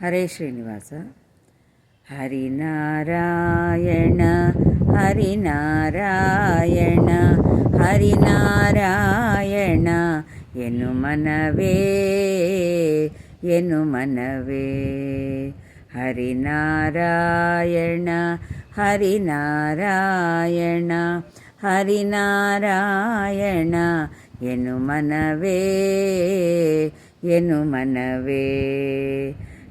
ಹರೇ ಶ್ರೀನಿವಾಸ. ಹರಿನಾರಾಯಣ ಹರಿನಾರಾಯಣ ಹರಿನಾರಾಯಣ, ಎನ್ನು ಮನವೇ ಎನ್ನು ಮನವೇ. ಹರಿನಾರಾಯಣ ಹರಿನಾರಾಯಣ ಹರಿನಾರಾಯಣ ಎನು ಮನವೇ ಎನು ಮನವೇ.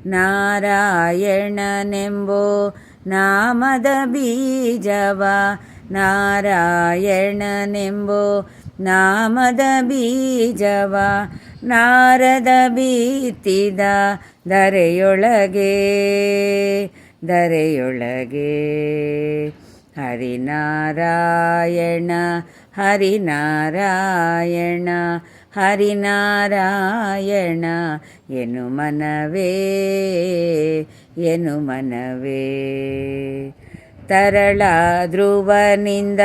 ನಾರಾಯಣನೆಂಬೋ ನಾಮದ ಬೀಜವ. ನಾರಾಯಣನೆಂಬೋ ನಾಮದ ಬೀಜವ. ನಾರದ ಬೀತಿದ ದರೆಯೊಳಗೆ ದರೆಯೊಳಗೆ. ಹರಿನಾರಾಯಣ ಹರಿನಾರಾಯಣ. ಹರಿನಾರಾಯಣ ಏನು ಮನವೇ ಎನು ಮನವೇ. ತರಳ ಧ್ರುವನಿಂದ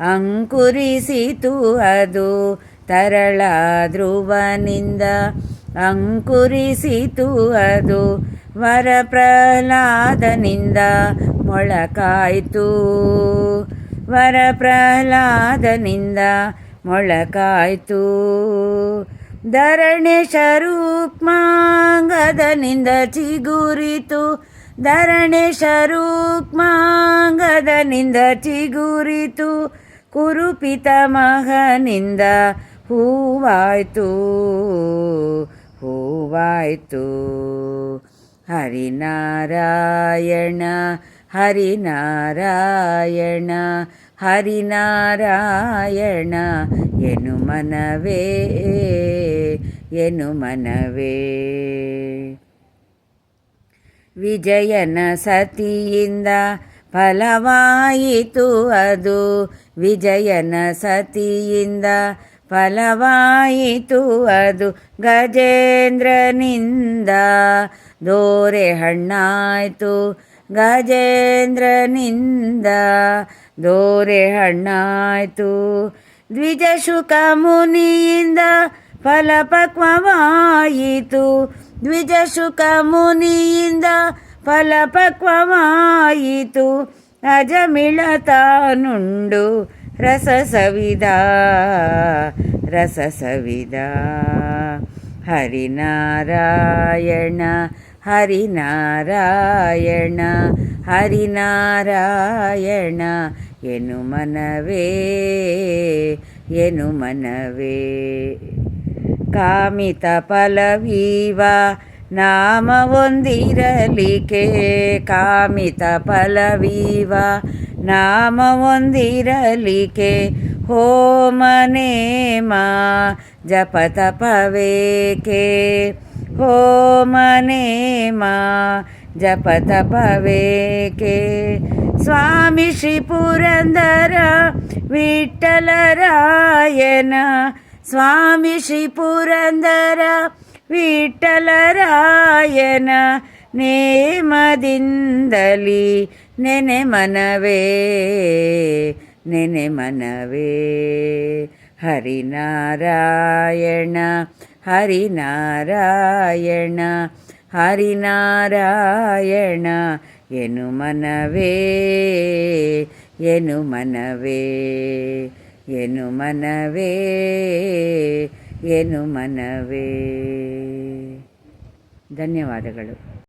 ಅಂಕುರಿಸಿತು ಅದು, ತರಳ ಧ್ರುವನಿಂದ ಅಂಕುರಿಸಿತು ಅದು ವರ ಪ್ರಹ್ಲಾದನಿಂದ ಮೊಳಕಾಯಿತು. ವರ ಪ್ರಹ್ಲಾದನಿಂದ ಮೊಳಕಾಯ್ತು. ಧರಣಿ ಶರೂಕ್ಮಾಂಗದನಿಂದ ಚಿಗುರಿತು. ಧರಣಿ ಶರೂಕ್ಮಾಂಗದನಿಂದ ಚಿಗುರಿತು. ಕುರುಪಿತ ಮಗನಿಂದ ಹೂವಾಯ್ತು. ಹೂವಾಯ್ತು. ಹರಿನಾರಾಯಣ ಹರಿನಾರಾಯಣ ಹರಿನಾರಾಯಣ ಏನು ಮನವೇ ಎನು ಮನವೇ. ವಿಜಯನ ಸತಿಯಿಂದ ಫಲವಾಯಿತು ಅದು, ವಿಜಯನ ಸತಿಯಿಂದ ಫಲವಾಯಿತು ಅದು, ಗಜೇಂದ್ರನಿಂದ ದೋರೆ ಹಣ್ಣಾಯಿತು ಗಜೇಂದ್ರನಿಂದ ದೋರೆ ಹಣ್ಣಾಯಿತು. ದ್ವಿಜಶುಕ ಮುನಿಯಿಂದ ಫಲಪಕ್ವವಾಯಿತು. ದ್ವಿಜಶುಕ ಮುನಿಯಿಂದ ಫಲಪಕ್ವವಾಯಿತು. ಅಜಮಿಳ ತಾನುಂಡು ರಸ ಸವಿದ ರಸ ಸವಿದ ಹರಿನಾರಾಯಣ ಹರಿನಾರಾಯಣ ಹರಿನಾರಾಯಣ ಎನು ಮನವೇ ಎನು ಮನವೇ ಕಾಮಿತ ಫಲವೀವ ನಾಮವೊಂದಿರಲಿಕೆ ಕಾಮಿತ ಫಲವೀವ ನಾಮವೊಂದಿರಲಿಕೆ ಹೋಮನೇಮ ಜಪತಪವೇಕೆ ಹೋಮನೇಮ ಜಪತಪವೇಕೆ ಸ್ವಾಮಿ ಶ್ರೀ ಪುರಂದರ ವಿಠಲರಾಯನ ಸ್ವಾಮಿ ಶ್ರೀ ಪುರಂದರ ವಿಠಲರಾಯನ ನೇಮದಿಂದಲಿ ನೆನೆ ಮನವೇ ನೆನೆ ಮನವೇ ಹರಿನಾರಾಯಣ ಹರಿನಾರಾಯಣ ಹರಿನಾರಾಯಣ ಏನು ಮನವೇ ಎನು ಮನವೇ ಎನು ಮನವೇ ಎನು ಮನವೇ. ಧನ್ಯವಾದಗಳು.